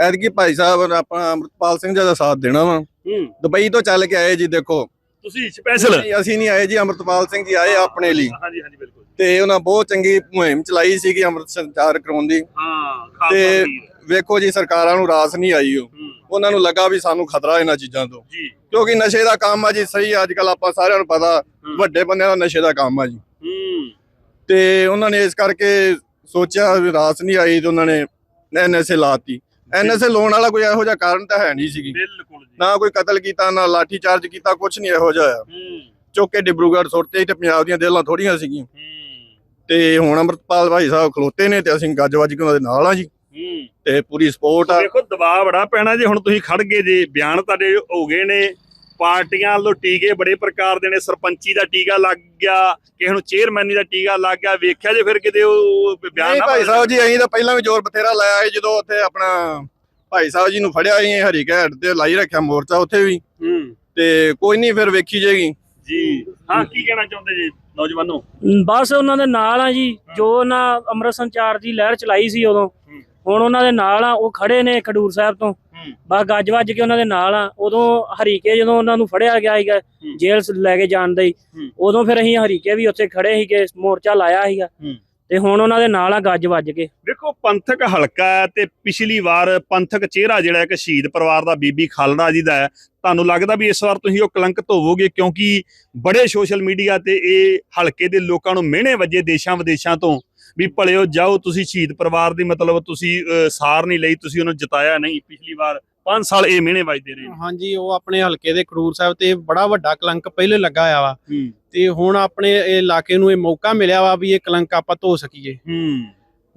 ਐਤਕੀ ਭਾਈ ਸਾਹਿਬ ਆਪਣਾ ਅਮਰਪਾਲ ਸਿੰਘ ਜੀ ਦਾ ਸਾਥ ਦੇਣਾ ਵਾ। ਦੁਬਈ ਤੋਂ ਚੱਲ ਕੇ ਆਏ ਜੀ ਦੇਖੋ। ਤੁਸੀਂ ਸਪੈਸ਼ਲ ਅਸੀਂ ਨਹੀਂ ਆਏ ਜੀ ਅਮਰਪਾਲ ਸਿੰਘ ਜੀ ਆਏ ਆਪਣੇ ਲਈ। ਹਾਂਜੀ ਹਾਂਜੀ ਬਿਲਕੁਲ। ਤੇ ਉਹਨਾਂ ਬਹੁਤ ਚੰਗੀ ਮੁਹਿੰਮ ਚਲਾਈ ਸੀਗੀ ਅੰਮ੍ਰਿਤ ਸੰਚਾਰ ਕਰਾਉਣ ਦੀ। ਹਾਂ ਤੇ ਵੇਖੋ ਜੀ ਸਰਕਾਰਾਂ ਨੂੰ ਰਾਸ ਨਹੀਂ ਆਈ ਉਹ। ਉਹਨਾਂ ਨੂੰ ਲੱਗਾ ਵੀ ਸਾਨੂੰ ਖਤਰਾ ਇਹਨਾਂ ਚੀਜ਼ਾਂ ਤੋਂ। ਕਿਉਂਕਿ ਨਸ਼ੇ ਦਾ ਕੰਮ ਆ ਜੀ ਸਹੀ ਅੱਜ ਕੱਲ ਆਪਾਂ ਸਾਰਿਆਂ ਨੂੰ ਪਤਾ ਵੱਡੇ ਬੰਦਿਆਂ ਦਾ ਨਸ਼ੇ ਦਾ ਕੰਮ ਆ ਜੀ। ਤੇ ਉਹਨਾਂ ਨੇ ਇਸ ਕਰਕੇ ਸੋਚਿਆ ਵੀ ਰਾਸ ਨਹੀਂ ਆਈ ਤੇ ਉਹਨਾਂ ਨੇ ਐਨਐਸਏ ਲਾਤੀ। ਐਨਐਸਏ ਲਾਉਣ ਵਾਲਾ ਕੋਈ ਇਹੋ ਜਿਹਾ ਕਾਰਨ ਤਾਂ ਹੈ ਨਹੀਂ ਸੀਗੀ। ਬਿਲਕੁਲ ਜੀ। ਨਾ ਕੋਈ ਕਤਲ ਕੀਤਾ ਨਾ ਲਾਠੀ ਚਾਰਜ ਕੀਤਾ ਕੁਝ ਨਹੀਂ ਇਹੋ ਜਿਹਾ ਹੋਇਆ। ਹੂੰ। ਚੁੱਕ ਕੇ ਡਿਬਰੂਗੜ੍ਹ ਸੁੱਟਤੇ ਤੇ ਪੰਜਾਬ ਦੀਆਂ ਦਿਲਾਂ ਥੋੜੀਆਂ ਸੀਗੀਆਂ। ਹੂੰ। ਤੇ ਹੁਣ ਅਮਰਤਪਾਲ ਭਾਈ ਸਾਹਿਬ ਖਲੋਤੇ ਨੇ ਤੇ ਅਸੀਂ ਗੱਜ ਵੱਜ ਕੇ ਉਹਨਾਂ ਦੇ ਨਾਲ ਆ ਜੀ। ਹੂੰ। ਤੇ ਪੂਰੀ ਸਪੋਰਟ ਆ। ਦੇਖੋ ਦਬਾਅ ਬੜਾ ਪੈਣਾ ਜੇ ਹੁਣ ਤੁਸੀਂ ਖੜ ਗਏ ਜੇ। ਬਿਆਨ ਤੁਹਾਡੇ ਹੋ ਗਏ ਨੇ। ਪਾਰਟੀਆਂ ਵੱਲੋਂ ਟੀਕੇ ਬੜੇ ਪ੍ਰਕਾਰ ਦੇ ਨੇ ਸਰਪੰਚੀ ਦਾ ਟੀਕਾ ਲੱਗ ਗਿਆ ਕਿਸੇ ਨੂੰ ਚੇਅਰਮੈਨੀ ਦਾ ਟੀਕਾ ਲੱਗ ਗਿਆ ਵੇਖਿਆ ਜੇ ਫਿਰ ਕਿਤੇ ਉਹ ਬਿਆਨ ਨਾ ਭਾਈ ਸਾਹਿਬ ਜੀ ਅਸੀਂ ਤਾਂ ਪਹਿਲਾਂ ਵੀ ਜ਼ੋਰ ਬਥੇਰਾ ਲਾਇਆ ਸੀ ਜਦੋਂ ਉੱਥੇ ਆਪਣਾ ਭਾਈ ਸਾਹਿਬ ਜੀ ਨੂੰ ਫੜਿਆ ਸੀ ਹਰੀ ਘਾਟ ਤੇ ਲਾਈ ਰੱਖਿਆ ਮੋਰਚਾ ਉੱਥੇ ਵੀ। ਤੇ ਕੋਈ ਨਹੀਂ ਫਿਰ ਵੇਖੀ ਜਾਏਗੀ। ਜੀ। ਹਾਂ ਕੀ ਕਹਿਣਾ ਚਾਹੁੰਦੇ ਜੀ ਨੌਜਵਾਨੋ? ਬਸ ਉਹਨਾਂ ਦੇ ਨਾਲ ਆ ਜੀ ਜੋ ਉਹਨਾਂ ਅੰਮ੍ਰਿਤ ਸੰਚਾਰ ਦੀ ਲਹਿਰ ਚਲਾਈ ਸੀ ਉਦੋਂ। ਹੁਣ ਉਹਨਾਂ ਦੇ ਨਾਲ ਆ ਉਹ ਖੜੇ ਨੇ ਖਡੂਰ ਸਾਹਿਬ ਤੋਂ। ਬਸ ਗੱਜ ਵੱਜ ਕੇ ਉਹਨਾਂ ਦੇ ਨਾਲ ਆ ਉਦੋਂ ਹਰੀਕੇ ਜਦੋਂ ਉਹਨਾਂ ਨੂੰ ਫੜਿਆ ਗਿਆ ਸੀਗਾ। ਜੇਲ੍ਹ ਲੈ ਕੇ ਜਾਣ ਦਾ। ਉਦੋਂ ਫਿਰ ਅਸੀਂ ਹਰੀਕੇ ਵੀ ਉੱਥੇ ਖੜੇ ਸੀਗੇ ਮੋਰਚਾ ਲਾਇਆ ਸੀਗਾ। ਤੇ ਹੁਣ ਉਹਨਾਂ ਦੇ ਨਾਲ ਆ ਗੱਜ ਵੱਜ ਕੇ ਦੇਖੋ ਪੰਥਕ ਹਲਕਾ ਹੈ ਤੇ ਪਿਛਲੀ ਵਾਰ ਪੰਥਕ ਚਿਹਰਾ ਜਿਹੜਾ ਇੱਕ ਸ਼ਹੀਦ ਪਰਿਵਾਰ ਦਾ ਬੀਬੀ ਖਾਲੜਾ ਜੀ ਦਾ ਹੈ ਤੁਹਾਨੂੰ ਲੱਗਦਾ ਵੀ ਇਸ ਵਾਰ ਤੁਸੀਂ ਉਹ ਕਲੰਕ ਧੋਵੋਗੇ ਕਿਉਂਕਿ ਬੜੇ ਸੋਸ਼ਲ ਮੀਡੀਆ ਤੇ ਇਹ ਹਲਕੇ ਦੇ ਲੋਕਾਂ ਨੂੰ ਮਿਹਣੇ ਵੱਜੇ ਦੇਸ਼ਾਂ ਵਿਦੇਸ਼ਾਂ ਤੋਂ ਵੀ ਭਲਿਓ ਜਾਓ ਤੁਸੀਂ ਸ਼ਹੀਦ ਪਰਿਵਾਰ ਦੀ ਮਤਲਬ ਤੁਸੀਂ ਸਾਰ ਨਹੀਂ ਲਈ ਤੁਸੀਂ ਉਹਨੂੰ ਜਿਤਾਇਆ ਨਹੀਂ। ਪਿਛਲੀ ਵਾਰ 5 ਸਾਲ ਇਹ ਮਿਹਣੇ ਵੱਜਦੇ ਰਹੇ। ਹਾਂਜੀ ਉਹ ਆਪਣੇ ਹਲਕੇ ਦੇ ਖਡੂਰ ਸਾਹਿਬ ਤੇ ਬੜਾ ਵੱਡਾ ਕਲੰਕ ਪਹਿਲੇ ਲੱਗਾ ਆ ਵਾ। ਹੂੰ। ਤੇ ਹੁਣ ਆਪਣੇ ਇਹ ਇਲਾਕੇ ਨੂੰ ਇਹ ਮੌਕਾ ਮਿਲਿਆ ਵਾ ਵੀ ਇਹ ਕਲੰਕ ਆਪਾਂ ਧੋ ਸਕੀਏ। ਹੂੰ।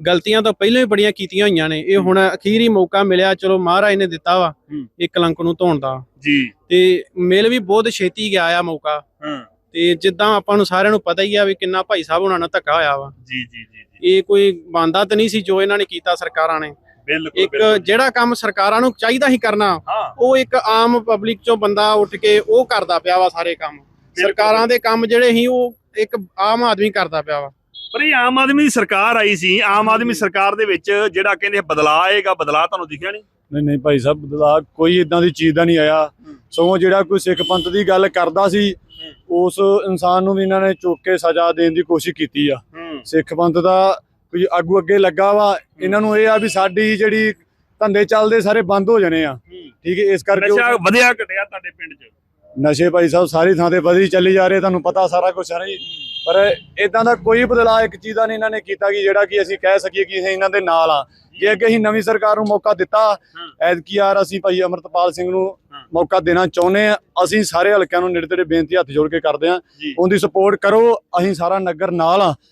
ਗਲਤੀਆਂ ਤਾਂ ਪਹਿਲਾਂ ਹੀ ਬੜੀਆਂ ਕੀਤੀਆਂ ਹੋਈਆਂ ਨੇ। ਇਹ ਹੁਣ ਅਖੀਰੀ ਮੌਕਾ ਮਿਲਿਆ ਚਲੋ ਮਹਾਰਾਜ ਨੇ ਦਿੱਤਾ ਵਾ ਹੂੰ। ਇਹ ਕਲੰਕ ਨੂੰ ਧੋਣ ਦਾ। ਜੀ। ਤੇ ਮਿਲ ਵੀ ਬਹੁਤ ਛੇਤੀ ਗਿਆ ਆ ਮੌਕਾ। ਹਾਂ। ਤੇ ਜਿੱਦਾਂ ਆਪਾਂ ਨੂੰ ਸਾਰਿਆਂ ਨੂੰ ਪਤਾ ਹੀ ਆ ਵੀ ਕਿੰਨਾ ਭਾਈ ਸਾਹਿਬ ਉਹਨਾਂ ਨਾਲ ਧੱਕਾ ਹੋਇਆ ਵਾ। ਜੀ ਜੀ ਜੀ ਇਹ ਕੋਈ ਬੰਦਾ ਤਾਂ ਨਹੀਂ ਸੀ ਜੋ ਇਹਨਾਂ ਨੇ ਕੀਤਾ ਸਰਕਾਰਾਂ ਨੇ। ਬਿਲਕੁਲ ਇੱਕ। ਜਿਹੜਾ ਕੰਮ ਸਰਕਾਰਾਂ ਨੂੰ ਚਾਹੀਦਾ ਹੀ ਕਰਨਾ ਹਾਂ। ਉਹ ਇੱਕ ਆਮ ਪਬਲਿਕ ਚੋਂ ਬੰਦਾ ਉੱਠ ਕੇ ਉਹ ਕਰਦਾ ਪਿਆ ਵਾ ਸਾਰੇ ਕੰਮ। ਸਰਕਾਰਾਂ ਦੇ ਕੰਮ ਜਿਹੜੇ ਸੀ ਉਹ ਇੱਕ ਆਮ ਆਦਮੀ ਕਰਦਾ ਪਿਆ ਵਾ। ਪਰ ਇਹ ਆਮ ਆਦਮੀ ਦੀ ਸਰਕਾਰ ਆਈ ਸੀ ਆਮ ਆਦਮੀ ਸਰਕਾਰ ਦੇ ਵਿੱਚ ਜਿਹੜਾ ਕਹਿੰਦੇ ਬਦਲਾਅ ਆਏਗਾ ਬਦਲਾਅ ਤੁਹਾਨੂੰ ਦਿਖਿਆ ਨਹੀਂ? ਨਹੀਂ ਨਹੀਂ ਭਾਈ ਸਾਹਿਬ ਬਦਲਾਅ ਕੋਈ ਇਦਾਂ ਦੀ ਚੀਜ਼ ਦਾ ਨਹੀਂ ਆਇਆ। ਸਗੋਂ ਜਿਹੜਾ ਕੋਈ ਸਿੱਖ ਪੰਥ ਦੀ ਗੱਲ ਕਰਦਾ ਸੀ ਉਸ ਇਨਸਾਨ ਨੂੰ ਵੀ ਇਹਨਾਂ ਨੇ ਚੁੱਕ ਕੇ ਸਜ਼ਾ ਦੇਣ ਦੀ ਕੋਸ਼ਿਸ਼ ਕੀਤੀ ਆ। ਸਿੱਖ ਪੰਥ ਦਾ ਕੋਈ ਆਗੂ ਅੱਗੇ ਲੱਗਾ ਵਾ ਇਹਨਾਂ ਨੂੰ ਇਹ ਆ ਵੀ ਸਾਡੀ ਜਿਹੜੀ ਧੰਦੇ ਚੱਲਦੇ ਸਾਰੇ ਬੰਦ ਹੋ ਜਾਣੇ ਆ। ਠੀਕ ਹੈ ਇਸ ਕਰਕੇ ਨਸ਼ਾ ਵਧਿਆ ਘਟਿਆ ਤੁਹਾਡੇ ਪਿੰਡ 'ਚ? ਨਸ਼ੇ ਭਾਈ ਸਾਹਿਬ ਸਾਰੀ ਥਾਂ ਤੇ ਵਧੀ ਚੱਲੀ ਜਾ ਰਹੇ ਤੁਹਾਨੂੰ ਪਤਾ ਸਾਰਾ ਕੁਝ ਹੈ ਜੀ। ਪਰ ਇਦਾਂ ਦਾ ਕੋਈ ਬਦਲਾਅ ਇੱਕ ਚੀਜ਼ ਦਾ ਨਹੀਂ ਇਹਨਾਂ ਨੇ ਕੀਤਾ ਕਿ ਜਿਹੜਾ ਕਿ ਅਸੀਂ ਕਹਿ ਸਕੀਏ ਕਿ ਅਸੀਂ ਇਹਨਾਂ ਦੇ ਨਾਲ ਆ ਜੇ ਅੱਗੇ ਅਸੀਂ ਨਵੀਂ ਸਰਕਾਰ ਨੂੰ ਮੌਕਾ ਦਿੱਤਾ ਐਤਕੀ ਯਾਰ ਅਸੀਂ ਭਾਈ ਅਮਰਤਪਾਲ ਸਿੰਘ ਨੂੰ। ਮੌਕਾ ਦੇਣਾ ਚਾਹੁੰਦੇ ਆ ਅਸੀਂ ਸਾਰੇ ਹਲਕਿਆਂ ਨੂੰ ਨੇੜੇ ਤੇੜੇ ਬੇਨਤੀ ਹੱਥ ਜੋੜ ਕੇ ਕਰਦੇ ਆ ਉਹਦੀ ਸਪੋਰਟ ਕਰੋ। ਅਸੀਂ ਸਾਰਾ ਨਗਰ ਨਾਲ ਆ